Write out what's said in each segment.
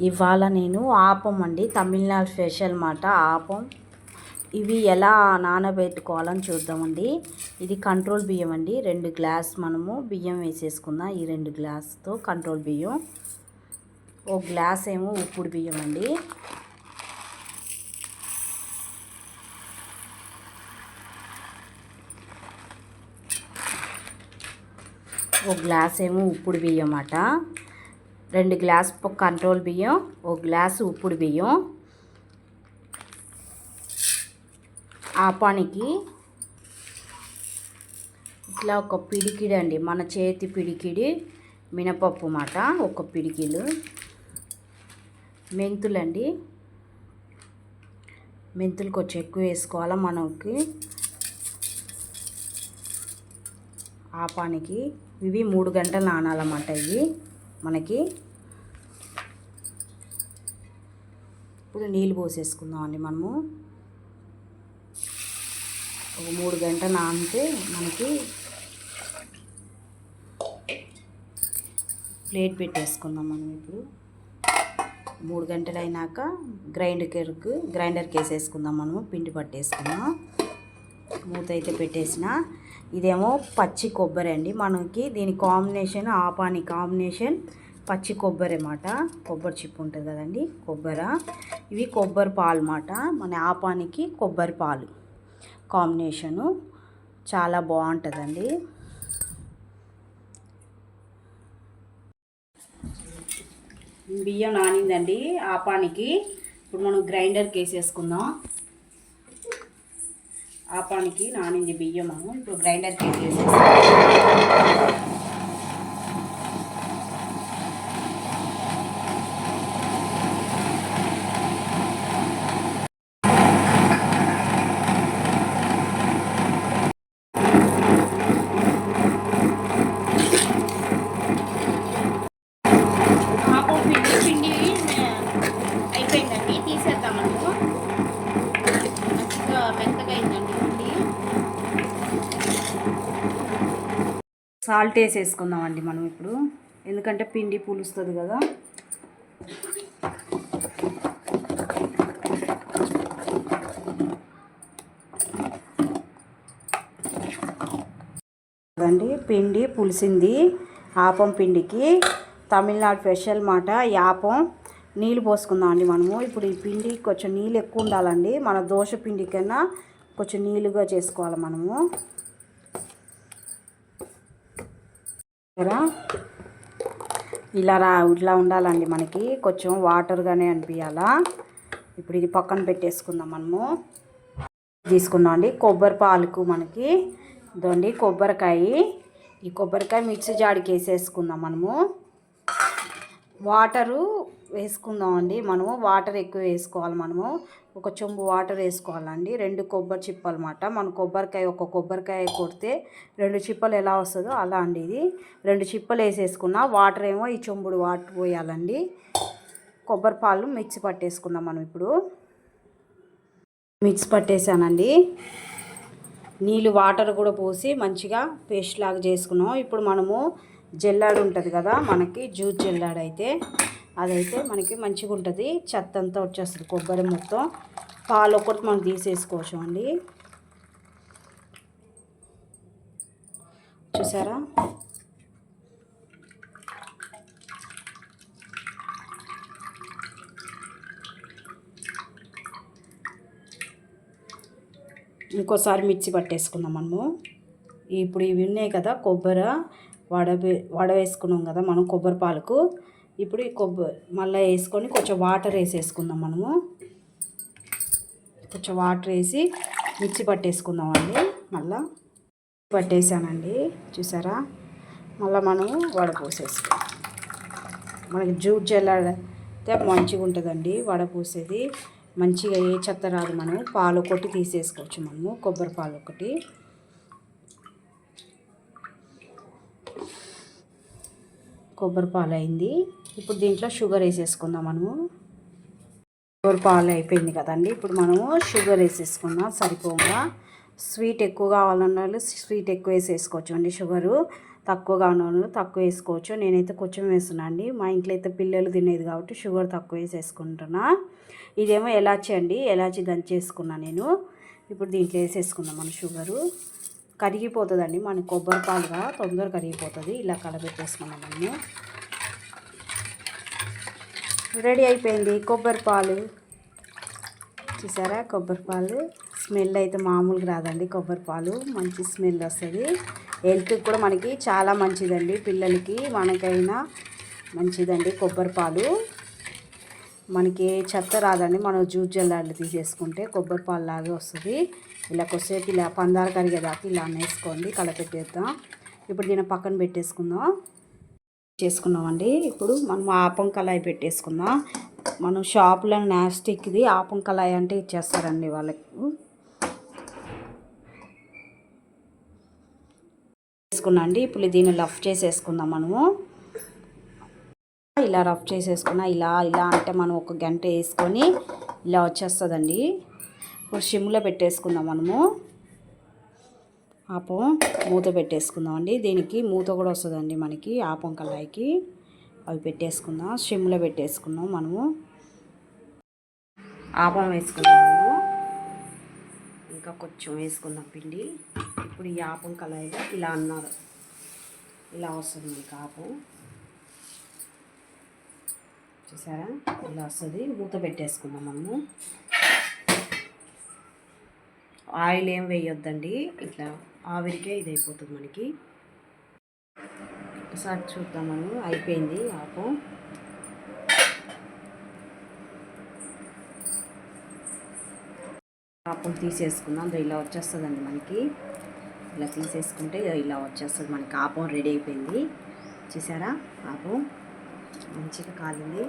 ఇవాళ నేను ఆపం అండి. తమిళనాడు స్పెషల్ మాట ఆపం. ఇవి ఎలా నానబెట్టుకోవాలని చూద్దామండి. ఇది కంట్రోల్ బియ్యం అండి. రెండు గ్లాస్ మనము బియ్యం వేసేసుకుందాం. ఈ రెండు గ్లాస్తో కంట్రోల్ బియ్యం. ఒక గ్లాస్ ఏమో ఉప్పుడు బియ్యం అండి. ఒక గ్లాస్ ఏమో ఉప్పుడు బియ్యం అట. రెండు గ్లాస్ కంట్రోల్ బియ్యం ఒక గ్లాసు ఉప్పుడు బియ్యం. ఆపానికి ఇట్లా ఒక పిడికిడి అండి మన చేతి పిడికిడి మినపప్పు మాట ఒక పిడికిలు. మెంతులండి మెంతులు కొంచెం ఎక్కువ వేసుకోవాలా మనకి. ఆపానికి ఇవి మూడు గంటలు నానాలన్నమాట ఇవి. మనకి. ఇప్పుడు నీళ్ళు పోసేసుకుందామండి మనము. ఒక మూడు గంట నానితే మనకి ప్లేట్ పెట్టేసుకుందాం మనం ఇప్పుడు. మూడు గంటలు అయినాక గ్రైండర్కి గ్రైండర్కి వేసేసుకుందాం మనము పిండి పట్టేసుకుందాం. మూత అయితే పెట్టేసిన ఇదేమో పచ్చి కొబ్బరి అండి. మనకి దీని కాంబినేషన్ ఆపాని కాంబినేషన్ పచ్చి కొబ్బరి అన్నమాట. కొబ్బరి చిప్పు ఉంటుంది కదండి కొబ్బరి. ఇవి కొబ్బరి పాలు అన్నమాట. మన ఆపానికి కొబ్బరి పాలు. కాంబినేషను చాలా బాగుంటుందండి. బియ్యం నానిందండి ఆపానికి. ఇప్పుడు మనం గ్రైండర్కి వేసేసుకుందాం. ఆపానికి నానింది బియ్యము. ఇప్పుడు గ్రైండర్కి వేసేసుకుందాం సాల్ట్ వేసేసుకుందాం అండి మనం ఇప్పుడు. ఎందుకంటే పిండి పులుస్తుంది కదా. అండి పిండి పులిసింది ఆపం పిండికి. తమిళనాడు స్పెషల్ మాట యాపం నీళ్ళు పోసుకుందాం అండి మనము. ఇప్పుడు ఈ పిండి కొంచెం నీళ్ళు ఎక్కువ ఉండాలండి. మన దోశ పిండి కన్నా కొంచెం నీళ్ళుగా చేసుకోవాలి మనము కదా ఇలా రా ఇట్లా ఉండాలండి మనకి. కొంచెం వాటర్గానే అనిపించాలా ఇప్పుడు ఇది పక్కన పెట్టేసుకుందాం మనము. తీసుకుందాం అండి. కొబ్బరి పాలకు మనకి. ఇదండి కొబ్బరికాయ. ఈ కొబ్బరికాయ మిక్సీ జాడికి వేసేసుకుందాం మనము. వాటరు వేసుకుందాం అండి మనము వాటర్ ఎక్కువ వేసుకోవాలి మనము. ఒక చెంబు వాటర్ వేసుకోవాలండి. రెండు కొబ్బరి చిప్పలు అన్నమాట మన కొబ్బరికాయ ఒక కొబ్బరికాయ కొడితే రెండు చిప్పలు ఎలా వస్తుందో అలా అండి ఇది. రెండు చిప్పలు వేసేసుకున్న వాటర్ ఏమో ఈ చెంబుడు వాటర్ పోయాలండి. కొబ్బరి పాలు మిక్సీ పట్టేసుకుందాం మనం ఇప్పుడు. మిక్స్ పట్టేసానండి. నీళ్ళు వాటర్ కూడా పోసి మంచిగా పేస్ట్ లాగా చేసుకున్నాం. ఇప్పుడు మనము జెల్లాడు ఉంటుంది కదా మనకి జ్యూస్ జల్లాడు అయితే అదైతే మనకి మంచిగా ఉంటుంది చెత్త అంతా వచ్చేస్తుంది కొబ్బరి మొత్తం. పాలు ఒకటి మనం తీసేసుకోవచ్చు అండి. చూసారా? ఇంకోసారి మిర్చి పట్టేసుకుందాం మనము. ఇప్పుడు ఇవి ఉన్నాయి కదా కొబ్బరి వడ వడ వేసుకున్నాం కదా మనం కొబ్బరి పాలకు. ఇప్పుడు ఈ కొబ్బరి మళ్ళీ వేసుకొని కొంచెం వాటర్ వేసేసుకుందాం మనము. కొంచెం వాటర్ వేసి మిర్చి పట్టేసుకుందాం అండి. మళ్ళీ పట్టేసానండి. చూసారా? మళ్ళీ మనము వడ పోసేసుకుందాం. మనకి జ్యూస్ జల్లాడితే మంచిగా ఉంటుందండి వడ పోసేది. మంచిగా ఏ చెత్త రాదు మనం పాలు ఒకటి తీసేసుకోవచ్చు మనము. కొబ్బరి పాలు ఒకటి. కొబ్బరి పాలు అయింది. ఇప్పుడు దీంట్లో షుగర్ వేసేసుకుందాం మనము. షుగర్ పాలు అయిపోయింది కదండి. ఇప్పుడు మనము షుగర్ వేసేసుకుందాం. సరిపోగా స్వీట్ ఎక్కువ కావాలన్న వాళ్ళు స్వీట్ ఎక్కువ వేసేసుకోవచ్చు అండి షుగరు. తక్కువగా ఉన్న తక్కువ వేసుకోవచ్చు. నేనైతే కొంచెం వేస్తున్నా అండి. మా ఇంట్లో అయితే పిల్లలు తినేది కాబట్టి షుగర్ తక్కువ వేసేసుకుంటున్నా. ఇదేమో ఎలాచి అండి. ఎలాచి దంచేసుకున్నా నేను. ఇప్పుడు దీంట్లో వేసేసుకుందాం మన షుగరు. కరిగిపోతుందండి. మన కొబ్బరి పాలుగా తొందరగా కరిగిపోతుంది. ఇలా కలబెట్టేసుకున్నాం మనము. రెడీ అయిపోయింది కొబ్బరి పాలు. చూసారా? కొబ్బరి పాలు. స్మెల్ అయితే మామూలుగా రాదండి కొబ్బరి పాలు. మంచి స్మెల్ వస్తుంది. హెల్త్కి కూడా మనకి చాలా మంచిదండి. పిల్లలకి మనకైనా మంచిదండి కొబ్బరి పాలు. మనకి చెత్త రాదండి. మనం జ్యూస్ జల్లాలు తీసేసుకుంటే కొబ్బరి పాలు లాగే వస్తుంది. ఇలా కొద్దిసేపు ఇలా పందాలు కరిగేదాకా ఇలా నేసుకోండి కలపెట్టేద్దాం. ఇప్పుడు దీన్ని పక్కన పెట్టేసుకుందాం. చేసుకున్నామండి. ఇప్పుడు మనం ఆపం కళాయి పెట్టేసుకుందాం. మనం షాపులో నాస్టిక్ది ఆపం కళాయి అంటే ఇచ్చేస్తారండి వాళ్ళకి. చేసుకున్నాం అండి ఇప్పుడు దీన్ని లఫ్ చేసేసుకుందాం మనము. ఇలా రఫ్ చేసేసుకున్న ఇలా ఇలా అంటే మనం ఒక గంట వేసుకొని ఇలా వచ్చేస్తుందండి. ఇప్పుడు సిమ్లో పెట్టేసుకుందాం మనము. ఆపం మూత పెట్టేసుకుందాం అండి దీనికి మూత కూడా వస్తుందండి మనకి ఆపం కళాయికి. అవి పెట్టేసుకుందాం సిమ్లో పెట్టేసుకున్నాం మనము. ఆపం వేసుకున్నాము ఇంకా కొంచెం వేసుకుందాం పిండి. ఇప్పుడు ఈ ఆపం కళాయిలో ఇలా అన్నారు. ఇలా వస్తుంది మీకు ఆపం. చూసారా? ఇలా వస్తుంది. మూత పెట్టేసుకుందాం మనము. ఆయిల్ ఏం వేయొద్దండి. ఇట్లా ఆవిరికే ఇది అయిపోతుంది మనకి. ఒకసారి చూద్దాం మనం. అయిపోయింది ఆకు. పాపం తీసేసుకుందాం. అందులో ఇలా వచ్చేస్తుందండి మనకి. ఇలా తీసేసుకుంటే ఇలా వచ్చేస్తుంది. మనకి ఆపం రెడీ అయిపోయింది. చూసారా? ఆపం మంచిగా కాలింది.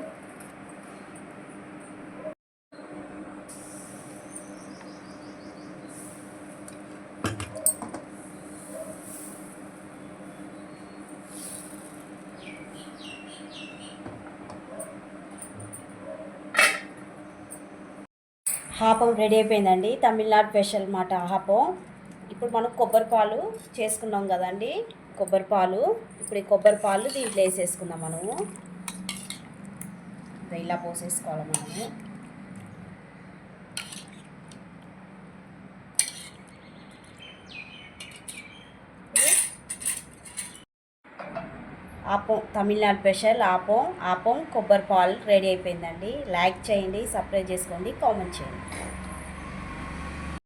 హాపం రెడీ అయిపోయిందండి. తమిళనాడు స్పెషల్ మాట హాపం. ఇప్పుడు మనం కొబ్బరి పాలు చేసుకున్నాం కదండి. కొబ్బరి పాలు. ఇప్పుడు ఈ కొబ్బరి పాలు దీంట్లో వేసేసుకుందాం మనము. ఇలా పోసేసుకోవాలి మనము. ఆపం తమిళనాడు స్పెషల్ ఆపం ఆపం కొబ్బరి పాలు రెడీ అయిపోయిందండి. లైక్ చేయండి సబ్స్క్రైబ్ చేసుకోండి కామెంట్ చేయండి.